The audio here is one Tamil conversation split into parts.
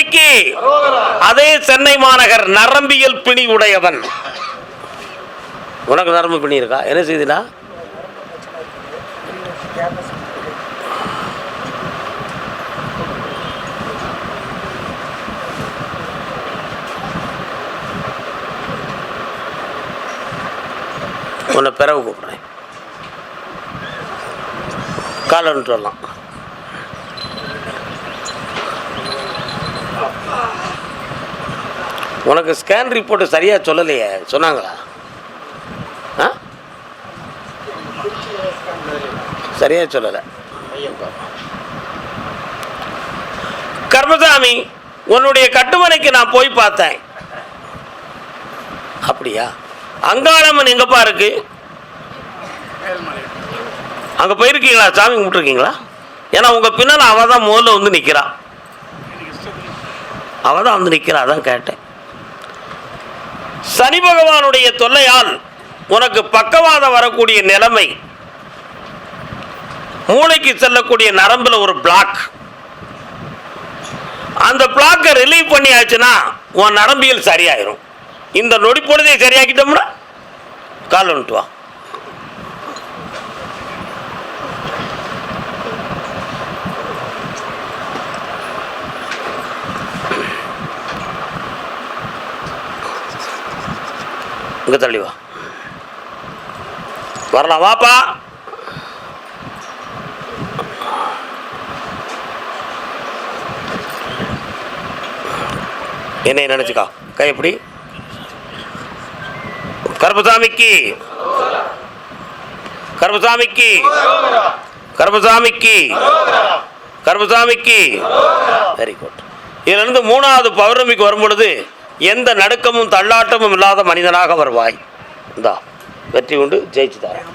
கர்மசாமிக்கு அதே சென்னை மாநகர் நரம்பியல் பிணி உடையவன். உனக்கு நரம்பு பிணி இருக்கா? என்ன செய்தினா உன்னை பிறகு கூப்பிட்றேன். காலன்ட்டு வரலாம். உனக்கு ஸ்கேன் ரிப்போர்ட்டு சரியாக சொல்லலையே சொன்னாங்களா? ஆ? சரியாக சொல்லலை. கர்மசாமி உன்னுடைய கட்டுமனைக்கு நான் போய் பார்த்தேன். அப்படியா? அங்காளம்மன் எங்கப்பா இருக்கு? அங்கே போயிருக்கீங்களா? சாமி கும்பிட்டுருக்கீங்களா? ஏன்னா உங்கள் பின்னால் அவள் தான் முதல்ல வந்து நிற்கிறாள் அவள் தான் வந்து நிற்கிறா அதான் கேட்டேன். சனி பகவானுடைய தொல்லையால் உனக்கு பக்கவாதம் வரக்கூடிய நிலைமை. மூளைக்கு செல்லக்கூடிய நரம்பில் ஒரு பிளாக் அந்த பிளாக்கை ரிலீவ் பண்ணியாச்சுன்னா உன் நரம்பியல் சரியாயிரும். இந்த நொடி பொழுதை சரியாக்கிட்டோம்னா கால் வந்துட்டு வா. இங்க தள்ளி வா. வரலாம் வாப்பா. என்னை நினைச்சுக்கா. கை எப்படி? கருப்பசாமிக்கு. கருப்பசாமிக்கு. கருப்பசாமிக்கு. கருப்பசாமிக்கு. வெரி குட் இதிலிருந்து மூணாவது பௌர்ணமிக்கு வரும் பொழுது எந்த நடுக்கமும் தள்ளாட்டமும் இல்லாத மனிதனாக வருவாய். இந்தா வெற்றி உண்டு ஜெயிச்சு தரேன்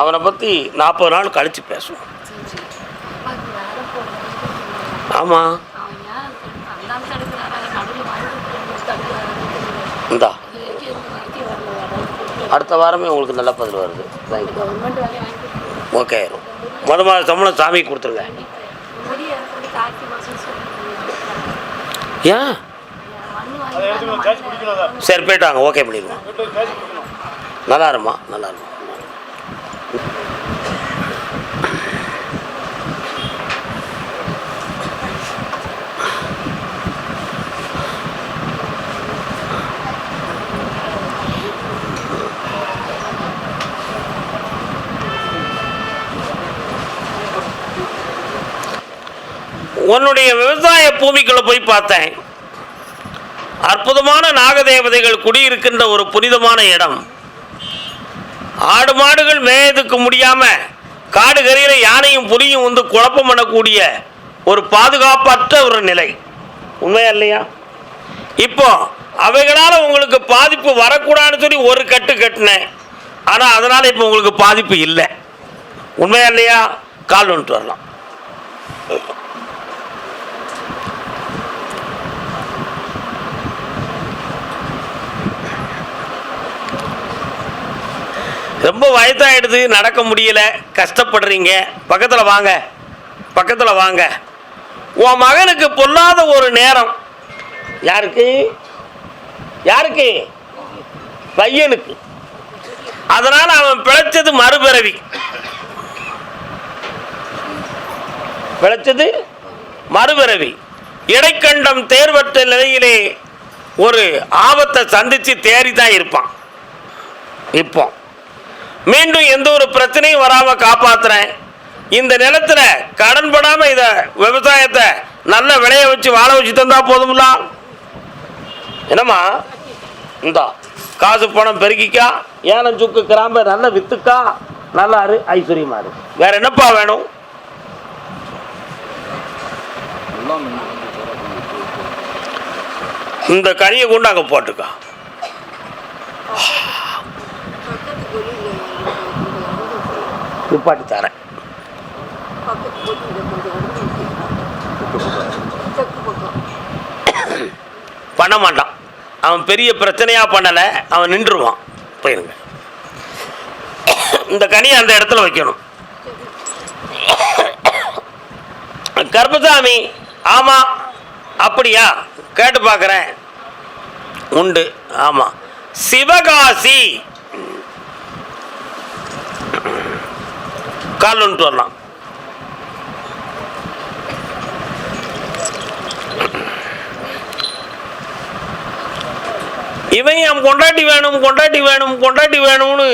அவனை பற்றி நாற்பது நாள் கழித்து பேசுவோம். ஆமாம் இந்தா அடுத்த வாரமே உங்களுக்கு நல்ல பதில் வருது. தேங்க்யூ ஓகே ஆயிரும் முத மாத சம்பளம் சாமிக்கு கொடுத்துருங்க. ஏன்? சரி போயிட்டாங்க ஓகே பண்ணிடுவோம். நல்லா இருமா நல்லா இருமா உன்னுடைய விவசாய பூமிக்குள்ள போய் பார்த்தேன். அற்புதமான நாகதேவதைகள் குடியிருக்கின்ற ஒரு புனிதமான இடம். ஆடு மாடுகள் மேயதுக்கு முடியாமல் காடு கரையில் யானையும் புலியும் வந்து குழப்பம் பண்ணக்கூடிய ஒரு பாதுகாப்பற்ற ஒரு நிலை. உண்மையா இல்லையா? இப்போ அவைகளால் உங்களுக்கு பாதிப்பு வரக்கூடாதுன்னு சொல்லி ஒரு கட்டு கட்டினேன். ஆனால் அதனால் இப்போ உங்களுக்கு பாதிப்பு இல்லை. உண்மையா இல்லையா? கால் வந்துட்டு வரலாம். ரொம்ப வயதாயிடுது நடக்க முடியல கஷ்டப்படுறீங்க. பக்கத்தில் வாங்க பக்கத்தில் வாங்க. உன் மகனுக்கு பொல்லாத ஒரு நேரம். யாருக்கு? யாருக்கு? பையனுக்கு. அதனால் அவன் பிழைச்சது மறுபிறவி. பிழைச்சது மறுபிறவி. இடைக்கண்டம் தேர்வற்ற நிலையிலே ஒரு ஆபத்தை சந்தித்து தேறி தான் இருப்பான். இப்போ மீண்டும் எந்த ஒரு பிரச்சனையும் வராமல் காப்பாற்றுறேன் இந்த நிலத்துல கடன் படாம இதை விவசாயத்தை நல்ல விளைய வச்சு வாழ வச்சு தந்தா போதும்ல? என்னம்மா? இந்தா காசு பணம் பெருக்கிக்கா? ஏனம் சுக்கு கிராம்ப நல்ல வித்துக்கா? நல்லா இரு ஐஸ்வர்யமா இரு. வேற என்னப்பா வேணும்? இந்த கனியை கொண்டு அங்கே போட்டுக்கா. நிப்பாட்டி தரேன். பண்ண மாட்டான். அவன் பெரிய பிரச்சனையாக பண்ணலை அவன் நின்றுவான் போயிருங்க. இந்த கனியை அந்த இடத்துல வைக்கணும். கர்மசாமி ஆமாம் அப்படியா? கேட்டு பார்க்குறேன். உண்டு ஆமாம் சிவகாசி கால் வந்துட்டு வரலாம் இவன் என் கொண்டாட்டி வேணும் கொண்டாட்டி வேணும் கொண்டாட்டி வேணும்னு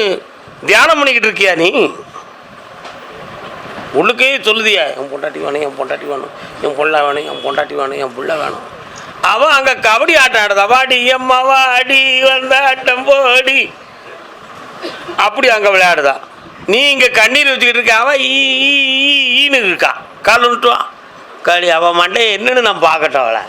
தியானம் பண்ணிக்கிட்டு இருக்கியா நீ உள்ளுக்கே சொல்லுதியா என் பொண்டாட்டி வேணும் என் பொண்டாட்டி வேணும் என் பொள்ளா வேணும் என் பொண்டாட்டி வேணும் என் புள்ள வேணும் அவன் அங்கே கபடி ஆட்டம் ஆடுதா வாடி எம்மா வாடி வந்த ஆட்டம் போடி அப்படி அங்கே விளையாடுதா நீ இங்கே கண்ணீர் வச்சுக்கிட்டு இருக்க அவன் ஈ ஈன்னு இருக்கா. கால் விட்டுவான் களி அவன் மண்டே என்னன்னு நான் பார்க்கட்டும் அவளை.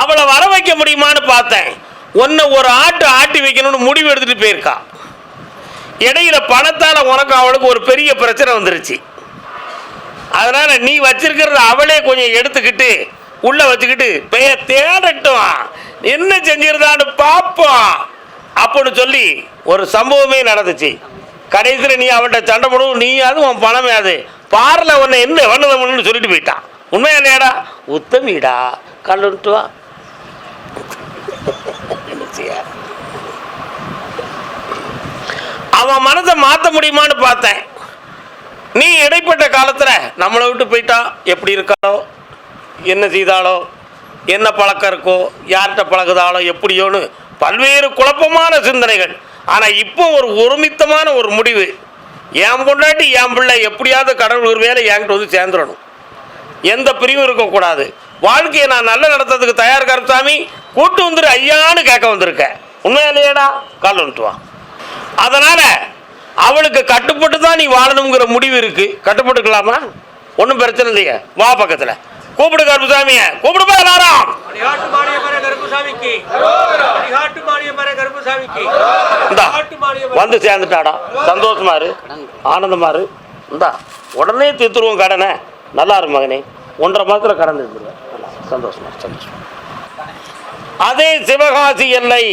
அவளை வர வைக்க முடியுமான்னு பார்த்தேன். உன்னை ஒரு ஆட்டு ஆட்டி வைக்கணும்னு முடிவு எடுத்துட்டு போயிருக்கா. இடையில பணத்தால் உனக்கு அவளுக்கு ஒரு பெரிய பிரச்சனை வந்துருச்சு. அதனால நீ வச்சிருக்கிறத அவளே கொஞ்சம் எடுத்துக்கிட்டு உள்ள வச்சுக்கிட்டு பெய தேடட்டும். என்ன செஞ்சிருந்தான்னு பார்ப்போம் அப்படின்னு சொல்லி ஒரு சம்பவமே நடந்துச்சு. கடைசியில் நீ அவன்கிட்ட சண்டை போடும் நீ அது உன் பணமே அது. பாரில் உன்னை என்ன வண்ணதம்னு சொல்லிட்டு போயிட்டான் உண்மையா இல்லையாடா உத்தமிடா. கல்லுன்ட்டு வா. அவன் மனதை மாற்ற முடியுமான்னு பார்த்தேன். நீ இடைப்பட்ட காலத்தில் நம்மளை விட்டு போயிட்டா எப்படி இருக்காளோ? என்ன செய்தாலோ என்ன பழக்கம் இருக்கோ? யார்கிட்ட பழகுதாலோ எப்படியோன்னு பல்வேறு குழப்பமான சிந்தனைகள். ஆனால் இப்போ ஒரு ஒருமித்தமான ஒரு முடிவு. என் பொண்டாட்டி என் பிள்ளை எப்படியாவது கடவுள் ஒரு வேலை என்கிட்ட வந்து சேர்ந்துடணும். எந்த பிரிவும் இருக்கக்கூடாது. வாழ்க்கையை நான் நல்ல நடத்துறதுக்கு தயார் கருத்தாமி கூட்டு வந்துரு ஐயான்னு கேட்க வந்திருக்கேன் உண்மையா கால் வந்துட்டு வா. அதனால் அவளுக்கு கட்டுப்பட்டு தான் நீ வாழணுங்கிற முடிவு இருக்கு. கட்டுப்பட்டுக்கலாமா? ஒன்றும் பிரச்சனை இல்லையே. வா பக்கத்தில். கூப்பிடு கருப்புசாமிய கூப்பிடுப்பா எல்லாரும்? வந்து சேர்ந்துட்டாடா. சந்தோஷமா இரு. ஆனந்தமா இரு. இந்தா உடனே தீர்த்துருவோம் கடனை. நல்லா இரு மகனே. ஒன்றரை மாதத்தில் கடன் தீர்த்துருவேன். சந்தோஷமா சந்தோஷம் அதே சிவகாசி எல்லை.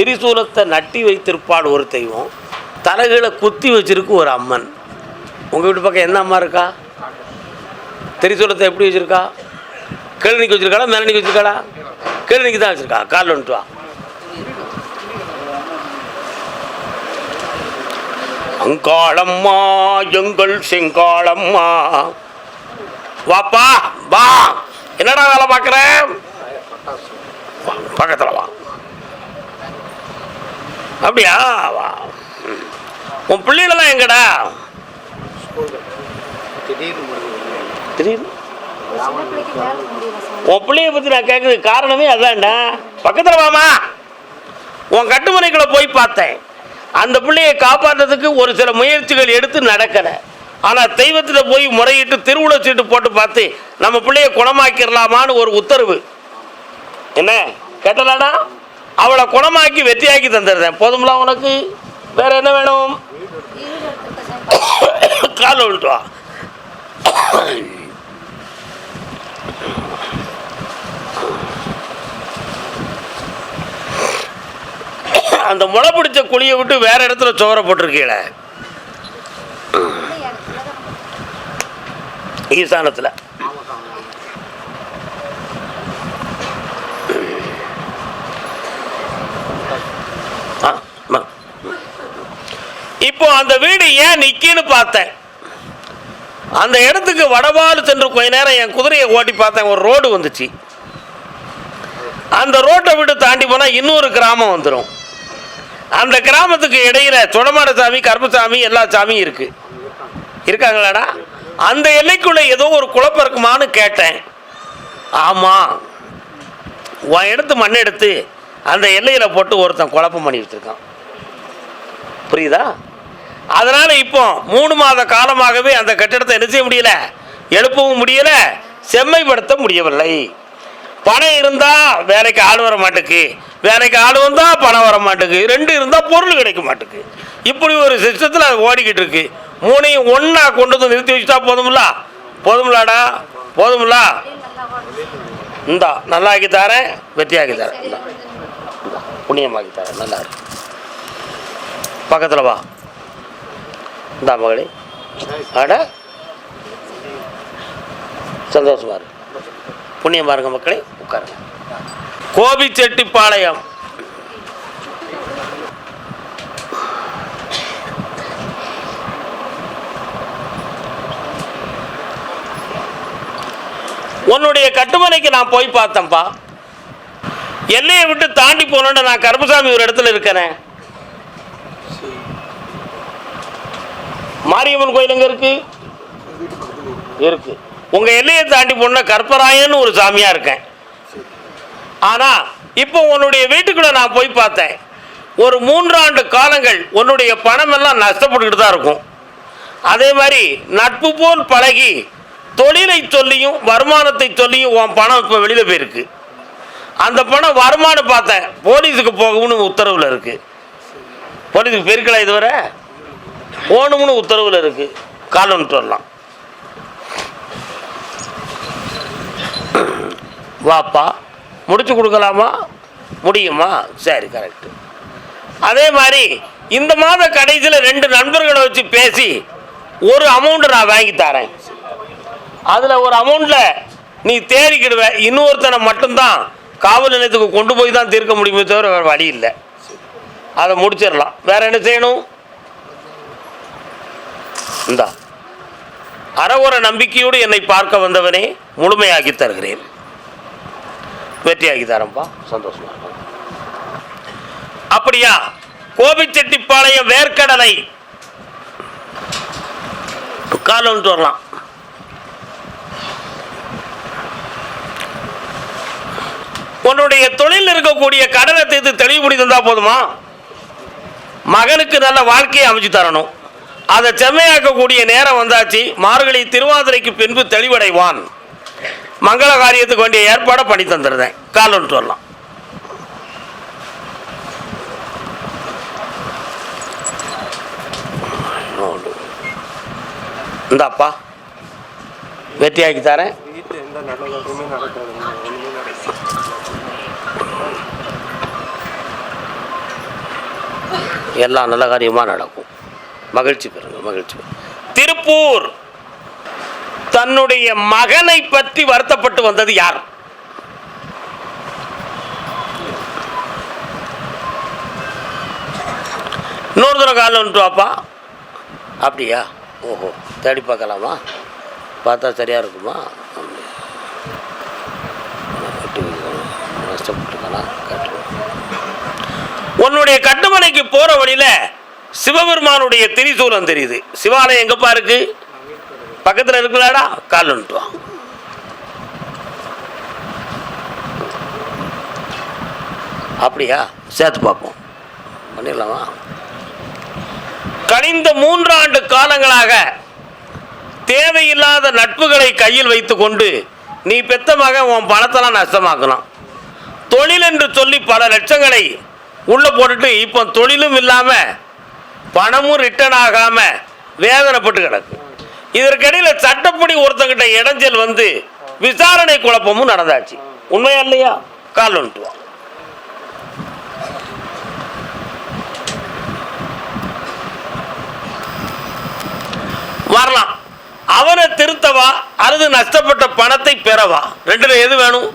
திரிசூலத்தை நட்டி வைத்திருப்பாள் ஒரு தெய்வம் தலைகளை குத்தி வச்சிருக்கு ஒரு அம்மன். உங்கள் வீட்டு பக்கம் என்ன அம்மா இருக்கா? திரிசூலத்தை எப்படி வச்சுருக்கா? கீழனிக்கு வச்சுருக்காளா மேலனிக்கு வச்சுருக்காளா? கீழனிக்கு தான் வச்சுருக்கா. கால் வந்துட்டு வா. அங்காளம்மா எங்கள் செங்காளம்மா. வாப்பா வா. என்னடா வேலை பார்க்குறேன் பக்கத்தில் வா. அப்படியா? வா. உன் பிள்ளைகளெல்லாம் எங்கடா? திடீர்னு. உன் பிள்ளைய பற்றி நான் கேட்குறது காரணமே அதான்டா. பக்கத்தில் வாமா. உன் கட்டுமனைக்குள்ள போய் பார்த்தேன். அந்த பிள்ளையை காப்பாற்றுறதுக்கு ஒரு சில முயற்சிகள் எடுத்து நடக்கலை. ஆனால் தெய்வத்தில் போய் முறையிட்டு திருவுள சீட்டு போட்டு பார்த்து நம்ம பிள்ளையை குணமாக்கிடலாமான்னு ஒரு உத்தரவு. என்ன? கேட்டலாடா அவளை குணமாக்கி வெற்றியாக்கி தந்துடுறேன். போதும்ல உனக்கு? வேற என்ன வேணும்? கால் விழுட்டு வா. அந்த முளை பிடிச்ச குழியை விட்டு வேற இடத்துல சோற போட்டிருக்கீங்கள? ஈசானத்தில் ஆ, ஆ. இப்போ அந்த வீடு ஏன் நிக்கின்னு பார்த்தேன். அந்த இடத்துக்கு வடவாறு சென்று கொஞ்ச நேரம் என் குதிரையை ஓட்டி பார்த்தேன். ஒரு ரோடு வந்துச்சு. அந்த ரோட்டை விட்டு தாண்டி போனால் இன்னொரு கிராமம் வந்துடும் அந்த கிராமத்துக்கு இடையில சுடமாட சாமி கருப்பசாமி எல்லா சாமியும் இருக்கு. இருக்காங்களாடா? அந்த எல்லைக்குள்ள ஏதோ ஒரு குழப்பம் இருக்குமான்னு கேட்டேன். ஆமாம் உன் எடுத்து மண் எடுத்து அந்த எல்லையில் போட்டு ஒருத்தன் குழப்பம் பண்ணி வச்சிருக்கான். புரியுதா? அதனால் இப்போ மூணு மாத காலமாகவே அந்த கட்டிடத்தை என்ன செய்ய முடியல? எழுப்பவும் முடியல செம்மைப்படுத்த முடியவில்லை. பணம் இருந்தால் வேலைக்கு ஆள் வர மாட்டேக்கு வேலைக்கு ஆள் வந்தால் பணம் வர மாட்டேக்கு ரெண்டு இருந்தால் பொருள் கிடைக்க மாட்டேக்கு. இப்படி ஒரு சிஸ்டத்தில் அது ஓடிக்கிட்டு இருக்கு. மூணையும் ஒன்றா கொண்டு வந்து நிறுத்தி வச்சுட்டா போதுமில்ல? போதும்லாடா போதுமில்ல? இந்தா நல்லா ஆக்கி வெற்றியாக்கி தரேன். இந்தா. புண்ணியமாக்கி தரேன் நல்லா இருக்கு பக்கத்தில் வா. இந்தா மகளே. அட. சந்தோஷமா இருக்கு புண்ணியமா இருக்க மக்களே உட்காருங்க. கோபிச்செட்டிப்பாளையம். உன்னுடைய கட்டுமனைக்கு நான் போய் பார்த்தேன்ப்பா எல்லையை விட்டு தாண்டி போனோன்னு நான் கருப்பசாமி ஒரு இடத்துல இருக்கிறேன் மாரியம்மன் கோயில் எங்கே இருக்கு? இருக்கு. உங்கள் எல்லையை தாண்டி போன கற்பராயன்னு ஒரு சாமியாக இருக்கேன். ஆனால் இப்போ உன்னுடைய வீட்டுக்குள்ள நான் போய் பார்த்தேன். ஒரு மூன்றாண்டு காலங்கள் உன்னுடைய பணமெல்லாம் நஷ்டப்பட்டுக்கிட்டு தான் இருக்கும். அதே மாதிரி நட்பு போல் பழகி தொழிலை சொல்லியும் வருமானத்தை சொல்லியும் உன் பணம் இப்போ வெளியில் போயிருக்கு. அந்த பணம் வருமானம் பார்த்தேன். போலீஸுக்கு போகும்னு உத்தரவில் இருக்குது போலீஸுக்கு போயிருக்கலாம் இதுவரை? போகணும்னு உத்தரவில் இருக்குது கால் வந்துட்டு வரலாம். வாப்பா முடிச்சு கொடுக்கலாமா? முடியுமா? சரி கரெக்டு அதே மாதிரி இந்த மாத கடைசியில் ரெண்டு நண்பர்களை வச்சு பேசி ஒரு அமௌண்ட்டை நான் வாங்கி தரேன். அதில் ஒரு அமௌண்ட்டில் நீ தேடிக்கிடுவ இன்னொருத்தனை மட்டும்தான் காவல் நிலையத்துக்கு கொண்டு போய் தான் தீர்க்க முடியுமே தவிர வேறு வழி இல்லை. அதை முடிச்சிடலாம். வேறு என்ன செய்யணும்? இந்தா. அறவுற நம்பிக்கையோடு என்னை பார்க்க வந்தவனே முழுமையாக்கி தருகிறேன். வெற்றியாகி தரம்பா சந்தோஷமா இருக்கும். அப்படியா? கோபிச்செட்டிப்பாளையம் வேர்க்கடலை. கால் வரலாம். உன்னுடைய தொழில் இருக்கக்கூடிய கடனை தீர்த்து தெளிவுபடி தந்தா போதுமா? மகனுக்கு நல்ல வாழ்க்கையை அமைச்சு தரணும். அதை செம்மையாக்கக்கூடிய நேரம் வந்தாச்சு. மார்கழி திருவாதிரைக்கு பின்பு தெளிவடைவான். மங்கள காரியத்துக்கு வேண்டிய ஏற்பாடை பண்ணி தந்துடுறேன் கால் வரலாம். இந்தாப்பா. வெற்றியாக்கி தரேன். வீட்டில் எல்லாம் நல்ல காரியமாக நடக்கும். மகிழ்ச்சி பெறுங்க மகிழ்ச்சி திருப்பூர் தன்னுடைய மகனை பற்றி வருத்தப்பட்டு வந்தது யார்? இன்னொரு தூரம் காலில் வந்துட்டு வாப்பா அப்படியா? ஓஹோ தேடி பார்க்கலாமா? பார்த்தா சரியாக இருக்குமா? அப்படியா. உன்னுடைய கட்டுமனைக்கு போகிற வழியில் சிவபெருமானுடைய திரிசூலம் தெரியுது. சிவாலயம் எங்கப்பா இருக்கு? பக்கத்துல இருக்குதாடா கால் வா அப்படியா? சேர்த்து பார்ப்போம். பண்ணிடலாமா? கனிந்த மூன்றாண்டு காலங்களாக தேவையில்லாத நட்புகளை கையில் வைத்து கொண்டு நீ பெத்த மகன் உன் பணத்தெல்லாம் நஷ்டமாக்கலாம் தொழில் என்று சொல்லி பல லட்சங்களை உள்ள போட்டுட்டு இப்போ தொழிலும் இல்லாமல் பணமும் ரிட்டர்ன் ஆகாம வேதனைப்பட்டு கிடக்கு. இதற்கிடையில் சட்டப்படி ஒருத்தங்கிட்ட இடைஞ்சல் வந்து விசாரணை குழப்பமும் நடந்தாச்சு. உண்மையா இல்லையா? கால் வந்துட்டு வா வரலாம். அவனை திருத்தவா? அல்லது நஷ்டப்பட்ட பணத்தை பெறவா? ரெண்டுல எது வேணும்?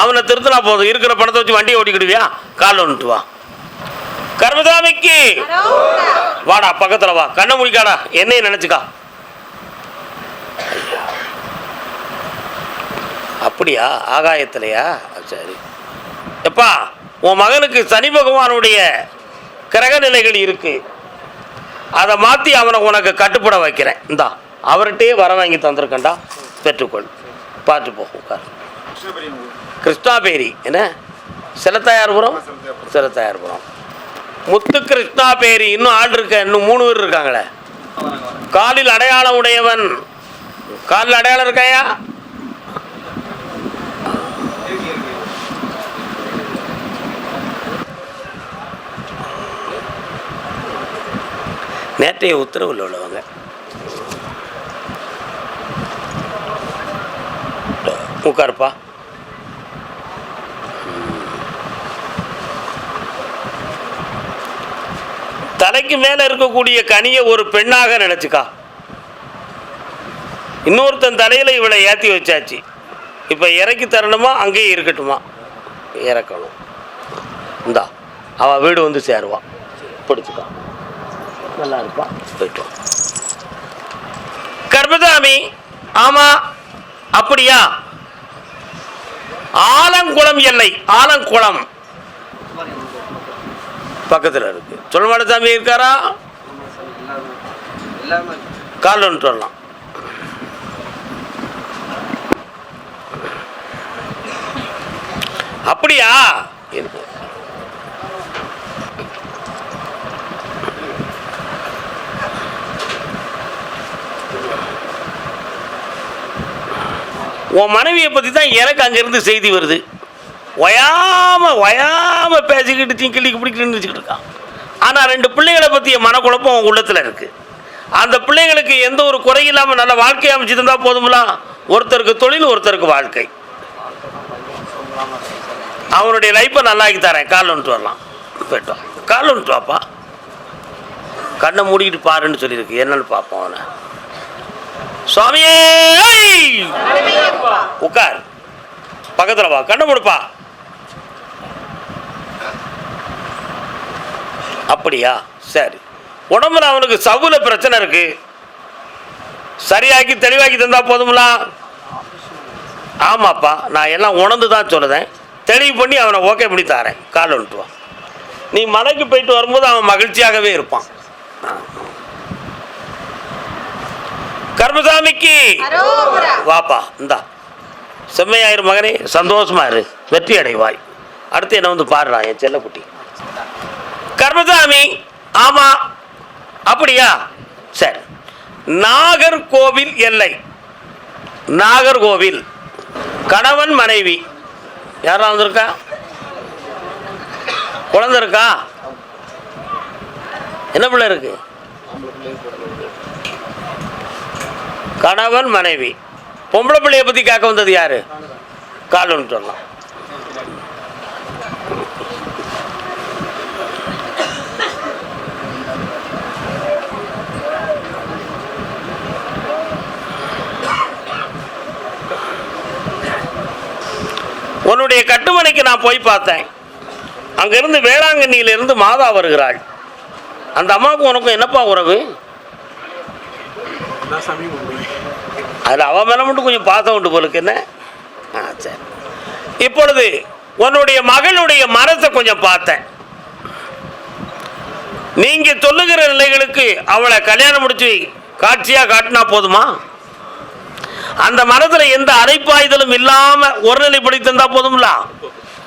அவனை திருத்தினா போதும். இருக்கிற பணத்தை வச்சு வண்டியை ஓட்டிக்கிடுவியா? கால் வந்துட்டு வா கர்மசாமிக்கு. வாடா பக்கத்துல வா. கண்ணை முடிக்காடா. என்னையும் நினைச்சுக்கா. அப்படியா? ஆகாயத்திலையா? சரி. எப்பா உன் மகனுக்கு சனி பகவானுடைய கிரக நிலைகள் இருக்கு. அதை மாற்றி அவனை உனக்கு கட்டுப்பட வைக்கிறேன். இந்தா அவர்கிட்டயே வர வாங்கி தந்திருக்கேன்டா. பெற்றுக்கொள். பார்த்து போ உட்கார். கிருஷ்ணாபேரி. என்ன? சிலத்தாயார்புரம். சிலத்தாயார்புரம். முத்து கிருஷ்ணா பேரி இன்னும் ஆள் இருக்க? இன்னும் மூணு பேர் இருக்காங்களே. காலில் அடையாளம் உடையவன். காலில் அடையாளம் இருக்காயா? நேற்றைய உத்தரவில் உள்ளவங்க. உட்காருப்பா. தலைக்கு மேலே இருக்கக்கூடிய கனியை ஒரு பெண்ணாக நினச்சிக்கா. இன்னொருத்தன் தலையில் இவளை ஏற்றி வச்சாச்சு. இப்போ இறக்கி தரணுமா அங்கேயே இருக்கட்டுமா? இறக்கணும். இந்தா அவள் வீடு வந்து சேருவான் பிடிச்சிக்கா. நல்லா இருப்பான் போயிட்டு கர்பதாமி ஆமாம் அப்படியா? ஆலங்குளம் எல்லை ஆலங்குளம். பக்கத்தில் இருக்கு. சொல்மாடசாமி இருக்காரா? கால் ஒன்று வரலாம். அப்படியா? இருக்கு உன் மனைவியை பற்றி தான் எனக்கு அங்கேருந்து செய்தி வருது. ஒயாம ஒயாம பேசிக்கிட்டு திங்கிள்ளிக்கு பிடிக்கலன்னு வச்சுக்கிட்டு இருக்கான். ஆனால் ரெண்டு பிள்ளைகளை பற்றிய மனக்குழப்பம் உன் உள்ளத்தில் இருக்குது அந்த பிள்ளைங்களுக்கு எந்த ஒரு குறை இல்லாமல் நல்ல வாழ்க்கை அமைச்சு தந்தா போதுங்களா ஒருத்தருக்கு தொழில் ஒருத்தருக்கு வாழ்க்கை. அவனுடைய லைஃப்பை நல்லாக்கி தரேன். கால் வந்துட்டு வரலாம். போயிட்டோம் கால் வந்துட்டு வாப்பா. கண்ணை மூடிக்கிட்டு பாருன்னு சொல்லியிருக்கு. என்னன்னு பார்ப்போம் அவனை. சுவாமியே உட்கார். பக்கத்தில் வா. கண்ணை மூடுப்பா. அப்படியா? சரி. உடம்புல அவனுக்கு சவுல பிரச்சனை இருக்கு. சரியாக்கி தெளிவாக்கி தந்தா போதுங்களா ஆமாப்பா நான் எல்லாம் உணர்ந்து தான் சொல்லுதேன். தெளிவு பண்ணி அவனை ஓகே பண்ணி தாரேன். கால் வா. நீ மலைக்கு போயிட்டு வரும்போது அவன் மகிழ்ச்சியாகவே இருப்பான். கர்மசாமிக்கு! வாப்பா இந்தா. செம்மையாயிரு மகனே சந்தோஷமா இரு. வெற்றி அடைவாய். அடுத்து என்ன வந்து பாருடா என் செல்லக்குட்டி? கர்மசாமி ஆமா அப்படியா? சரி. நாகர்கோவில் எல்லை. நாகர்கோவில். கணவன் மனைவி. யாரா வந்திருக்கா? குழந்த இருக்கா? என்ன பிள்ளை இருக்கு? கணவன் மனைவி. பொம்பளை பிள்ளைய பற்றி கேட்க வந்தது யாரு? காலன்னு சொன்னான் உன்னுடைய கட்டுமனைக்கு நான் போய் பார்த்தேன். அங்கிருந்து வேளாங்கண்ணியிலிருந்து மாதா வருகிறாள். அந்த அம்மாவுக்கும் உனக்கும் என்னப்பா உறவு? அதில் அவன் மேலே மட்டும் கொஞ்சம் பாசம் உண்டு போலுக்கு என்ன? ஆ சரி. இப்பொழுது உன்னுடைய மகளுடைய மனசை கொஞ்சம் பார்த்தேன். நீங்க சொல்லுகிற நிலைகளுக்கு அவளை கல்யாணம் முடிச்சு காட்சியா காட்டினா போதுமா? அந்த மனதில் எந்த அரைப்பாய்தலும் இல்லாம ஒருநிலைப்படுத்திருந்தா போதும்ல?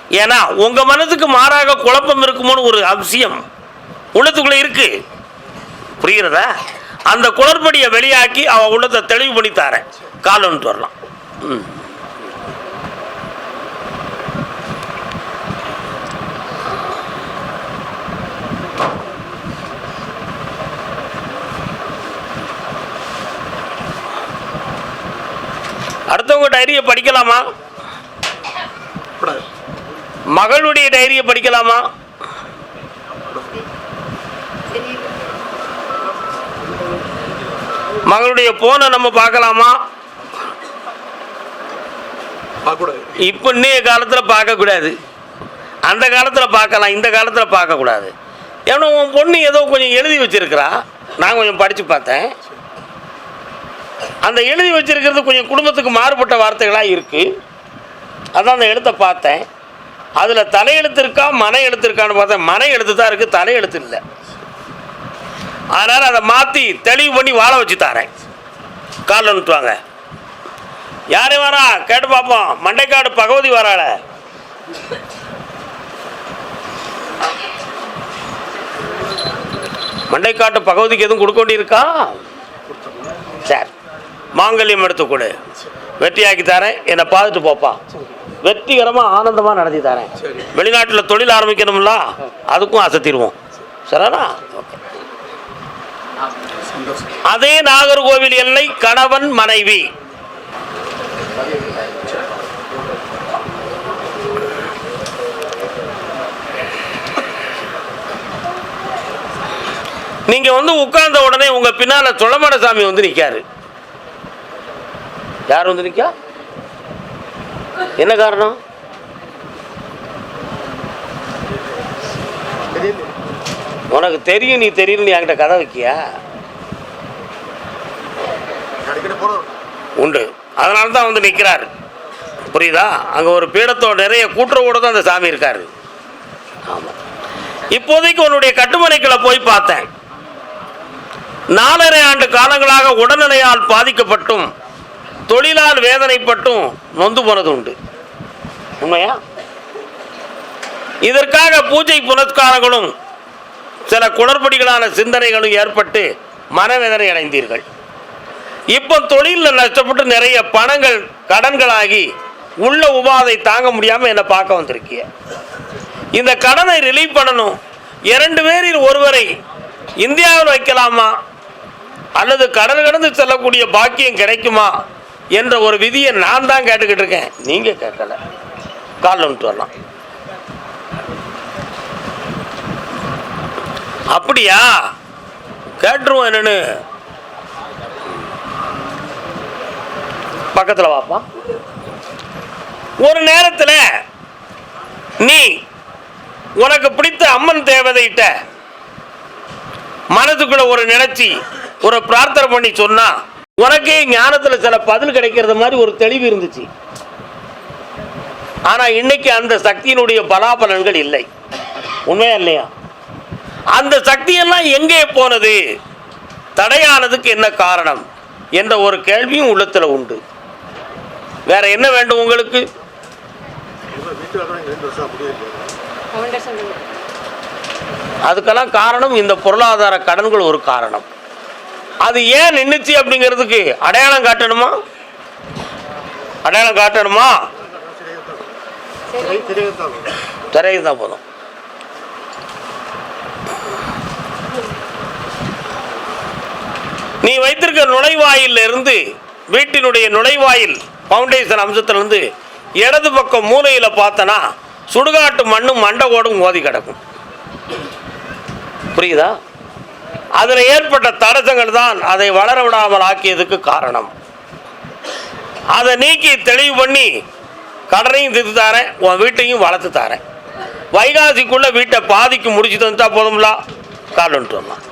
ஏன்னா உங்க மனதுக்கு மாறாக குழப்பம் இருக்குமோன்னு ஒரு அவசியம் உள்ளத்துக்குள்ள இருக்கு. புரிகிறதா? அந்த குளறுபடியை வெளியாக்கி அவள் உள்ளத்தை தெளிவு பண்ணி தாரேன் வரலாம். ம். அடுத்தவங்க டைரியை படிக்கலாமா? மகளுடைய டைரியை படிக்கலாமா? மகளுடைய போனை நம்ம பார்க்கலாமா? இப்போ இன்னைய காலத்தில் பார்க்கக்கூடாது. அந்த காலத்தில் பார்க்கலாம் இந்த காலத்தில் பார்க்கக்கூடாது. ஏன்னா உன் பொண்ணு ஏதோ கொஞ்சம் எழுதி வச்சிருக்கிறா. நான் கொஞ்சம் படித்து பார்த்தேன். அந்த எழுதி வச்சிருக்கிறது கொஞ்சம் குடும்பத்துக்கு மாறுபட்ட வார்த்தைகளாக இருக்குது அதான் அந்த எழுத்தை பார்த்தேன். அதில் தலையெழுத்து இருக்கா மனை எழுத்து இருக்கான்னு பார்த்தேன். மனை எழுத்து தான் இருக்குது தலையெழுத்து இல்லை. அதனால் அதை மாற்றி தெளிவு பண்ணி வாழ வச்சு தாரேன். காலில் நிட்டுவாங்க யார் வரா? கேட்டு பார்ப்போம் மண்டைக்காடு பகவதி வராள. மண்டைக்காட்டு பகவதிக்கு எதுவும் கொடுக்க வேண்டியிருக்கா? மாங்கல்யம் எடுத்து கொடு. வெற்றியாக்கி தரேன். என்னை பார்த்துட்டு போப்பா. வெற்றிகரமாக ஆனந்தமாக நடத்தி தரேன். வெளிநாட்டில் தொழில் ஆரம்பிக்கணும்ல அதுக்கும் அசத்திடுவோம். சரிண்ணா அதே நாகர்கோவில் எல்லை கணவன் மனைவி. நீங்க வந்து உட்கார்ந்த உடனே உங்க பின்னால சுளமடசாமி வந்து நிக்காரு. யார் வந்து நிற்கா என்ன காரணம்? உனக்கு தெரியும் நீ தெரியும் நீ என்கிட்ட கதை வைக்கியா? உண்டு. அதனால தான் வந்து நிற்கிறார் புரியுதா? அங்கே ஒரு பீடத்தோட நிறைய கூட்டுறவோட தான் அந்த சாமி இருக்காரு. ஆமாம் இப்போதைக்கு உன்னுடைய கட்டுமனைக்குள்ள போய் பார்த்தேன். நாலரை ஆண்டு காலங்களாக உடல்நிலையால் பாதிக்கப்பட்டும் தொழிலால் வேதனைப்பட்டும் நொந்து போனது உண்டு உண்மையா? இதற்காக பூஜை புனஸ்காரங்களும் சில குளறுபடிகளான சிந்தனைகளும் ஏற்பட்டு மனவேதனை அடைந்தீர்கள். இப்போ தொழிலில் நஷ்டப்பட்டு நிறைய பணங்கள் கடன்களாகி உள்ள உபாதை தாங்க முடியாமல் என்னை பார்க்க வந்திருக்கிய. இந்த கடனை ரிலீவ் பண்ணணும். இரண்டு பேரில் ஒருவரை இந்தியாவில் வைக்கலாமா? அல்லது கடல் கடந்து செல்லக்கூடிய பாக்கியம் கிடைக்குமா? என்ற ஒரு விதியை நான் தான் கேட்டுக்கிட்டு இருக்கேன். நீங்கள் கேட்கல. கால் வந்துட்டு வரலாம். அப்படியா? கேட்டுருவோம் என்னன்னு. பக்கத்தில் வாப்பா. ஒரு நேரத்தில் நீ உனக்கு பிடித்த அம்மன் தேவதைகிட்ட மனதுக்குள்ள ஒரு நினைச்சி ஒரு பிரார்த்தனை பண்ணி சொன்னா உனக்கே ஞானத்தில் சில பதில் கிடைக்கிறது மாதிரி ஒரு தெளிவு இருந்துச்சு. ஆனால் இன்னைக்கு அந்த சக்தியினுடைய பலாபலன்கள் இல்லை. உண்மையா இல்லையா? அந்த சக்தியெல்லாம் எங்கே போனது? தடையானதுக்கு என்ன காரணம்? என்ற ஒரு கேள்வியும் உள்ளத்தில் உண்டு. வேற என்ன வேண்டும் உங்களுக்கு? அதுக்கெல்லாம் காரணம் இந்த பொருளாதார கடன்கள் ஒரு காரணம். அது ஏன் நின்றுச்சு அப்படிங்கிறதுக்கு அடையாளம் காட்டணுமா? அடையாளம் காட்டணுமா? சரி தான் போதும். நீ வைத்திருக்க நுழைவாயில் இருந்து வீட்டினுடைய நுழைவாயில் ஃபவுண்டேஷன் அம்சத்திலிருந்து இடது பக்கம் மூலையில் பார்த்தனா சுடுகாட்டு மண்ணும் மண்டகோடும் மோதி கிடக்கும். புரியுதா? அதில் ஏற்பட்ட தடசங்கள் தான் அதை வளர விடாமல் ஆக்கியதுக்கு காரணம். அதை நீக்கி தெளிவு பண்ணி கடனையும் திருத்து தாரேன் உன் வீட்டையும் வளர்த்து தாரேன். வைகாசிக்குள்ளே வீட்டை பாதிக்கு முடிச்சு தந்துட்டா போதும்ல? காலன்ட்டு வரலாம்.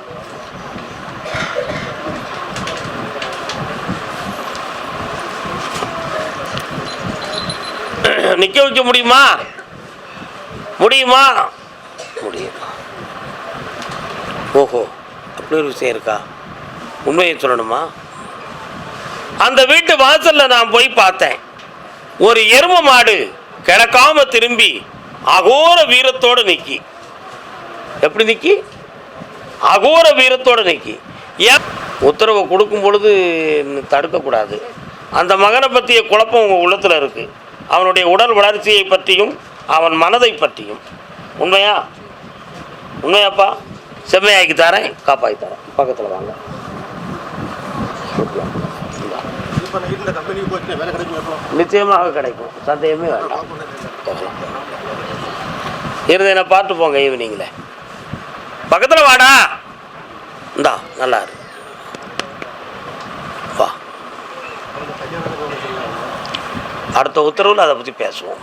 நிற்க வைக்க முடியுமா? முடியுமா? முடியும். ஓஹோ. குளிர் விஷயம் இருக்கா? உண்மையை சொல்லணுமா? அந்த வீட்டு வாசலில் நான் போய் பார்த்தேன். ஒரு எரும மாடு கிடக்காம திரும்பி அகோர வீரத்தோடு நிற்கி எப்படி நிற்கி அகோர வீரத்தோடு நிற்கி ஏன்? உத்தரவை கொடுக்கும் பொழுது தடுக்கக்கூடாது. அந்த மகனை பற்றிய குழப்பம் உங்கள் உள்ளத்தில் இருக்குது அவனுடைய உடல் வளர்ச்சியை பற்றியும் அவன் மனதை பற்றியும். உண்மையா? உண்மையாப்பா? செம்மையாக்கி தரேன் காப்பாக்கி தரேன். பக்கத்தில் வாங்க. இப்போ நிச்சயமாக கிடைக்கும். சந்தேகமே வேண்டாம். இருந்து என்ன பார்த்து போங்க ஈவினிங்கில் பக்கத்தில் வாடா. இந்தா நல்லா இருக்கு வா. அடுத்த உத்தரவில் அதை பற்றி பேசுவோம்.